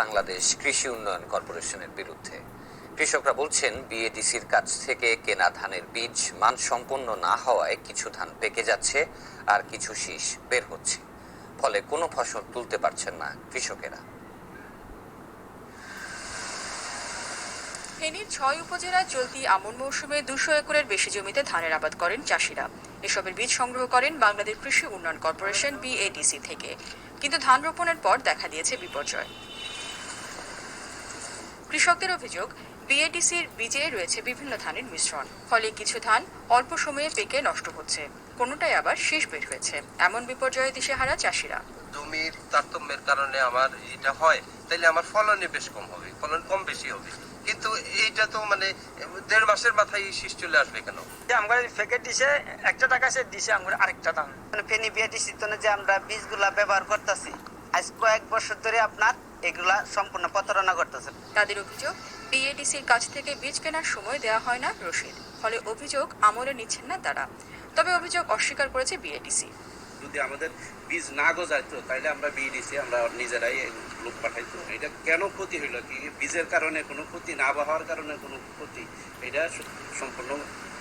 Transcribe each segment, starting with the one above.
বাংলাদেশ কৃষি উন্নয়ন কর্পোরেশনের বিরুদ্ধে। কৃষকরা বলছেন, বিএডিসির কাছ থেকে কেনা ধানের বীজ মানসম্পন্ন না হওয়ায় কিছু ধান পেকে যাচ্ছে আর কিছু শীষ বের হচ্ছে। ফলে কোনো ফসল তুলতে পারছেন না কৃষকেরা। ফেনীর ছয় উপজেলায় চলতি আমন মৌসুমে দুশো একরের বেশি জমিতে ধানের আবাদ করেন চাষিরা। এসবের বীজ সংগ্রহ করেন বাংলাদেশ কৃষি উন্নয়ন কর্পোরেশন বিএডিসি থেকে। কিন্তু ধান রোপণের পর দেখা দিয়েছে বিপর্যয়। কৃষকদের অভিযোগ বিএডিসির বীজে রয়েছে বিভিন্ন ধানের মিশ্রণ। ফলে কিছু ধান অল্প সময়ে পেকে নষ্ট হচ্ছে। কোনোটাই আবার শীষ বের হয়েছে। এমন বিপর্যয়ে দিশেহারা চাষিরা। জমির তারতম্যের কারণে আমার এটা হয় তাইলে আমার ফলনে বেশ কম হবে ফলন কম বেশি হবে। কিন্তু এইটা তো মানে দেড় মাসের মাথায় শীষ চলে আসবে কেন? যে আমরা প্যাকেট দিছে একটা টাকা সে দিছে আমরা আরেকটা দাম। মানে ফেনী বিআটি সিতনে যে আমরা বীজগুলা ব্যবহার করতেছি আজ কয়েক বছর ধরে আপনার এগুলা সম্পূর্ণ প্রতারণা করতেছে তাদের অভিযোগ বিএডিসির কাছ থেকে বীজ কেনার সময় দেওয়া হয় না রসিদ। ফলে অভিযোগ আমলে নিচ্ছেন না তারা। তবে অভিযোগ অস্বীকার করেছে বিএডিসি যদি আমাদের বীজ না গজাইতো তাহলে আমরা বিএডিসি আমরা নিজেরাই লোক পাঠাইতো। এটা কেন ক্ষতি হইল কি? বীজের কারণে কোনো ক্ষতি না হওয়ার কারণে কোনো ক্ষতি? এটা সম্পূর্ণ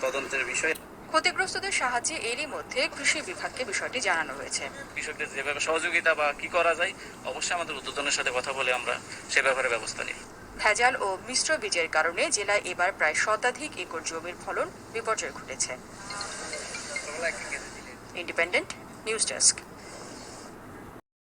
তদন্তের বিষয়। ক্ষতিগ্রস্তদের সাহায্যে এরই মধ্যে কৃষি বিভাগকে বিষয়টি জানানো হয়েছে। কৃষকদের যেভাবে সহযোগিতা বা কি করা যায় অবশ্যই আমাদের উদ্যোধনের সাথে কথা বলে আমরা সে ব্যাপারে ব্যবস্থা নিই। ভেজাল ও মিশ্র বীজের কারণে জেলায় এবার প্রায় শতাধিক একর জমির ফলন বিপর্যয় ঘটেছে। Independent news desk